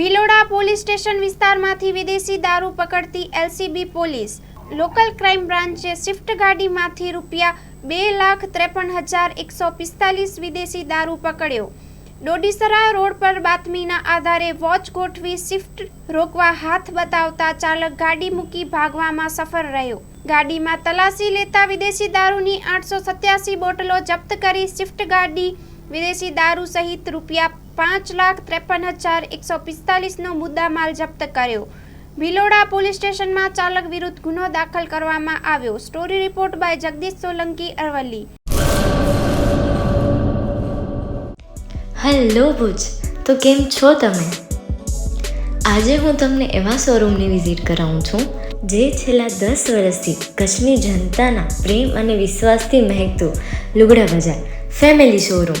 Bhiloda police station વિસ્તારમાંથી વિદેશી દારૂ પકડતી એલસીબી પોલીસ લોકલ ક્રાઇમ બ્રાન્ચે સ્વિફ્ટ ગાડીમાંથી રૂપિયા બે લાખ ત્રેપન હજાર એકસો પિસ્તાલીસ વિદેશી દારૂ પકડ્યો. ડોડીસરા રોડ પર બાતમીના આધારે વોચ ગોઠવી શિફ્ટ રોકવા હાથ બતાવતા ચાલક ગાડી મૂકી ભાગવામાં સફળ રહ્યો. ગાડીમાં તલાશી લેતા વિદેશી દારૂની આઠસો સત્યાસી બોટલો જપ્ત કરી શિફ્ટ ગાડી વિદેશી દારૂ સહિત રૂપિયા પાંચ લાખ ત્રેપન હજાર એકસો પિસ્તાલીસનો મુદ્દામાલ જપ્ત કર્યો. ભિલોડા પોલીસ સ્ટેશનમાં ચાલક વિરુદ્ધ ગુનો દાખલ કરવામાં આવ્યો. Story report by Jagdish Solanki Aravalli. Hello Bhuj, તો કેમ છો તમે? આજે હું તમને એવા શોરૂમની વિઝિટ કરાવું છું, જે છેલ્લા દસ વર્ષથી કચ્છની જનતાના પ્રેમ અને વિશ્વાસથી મહેકતું લુગડા બજાર, ફેમિલી શોરૂમ.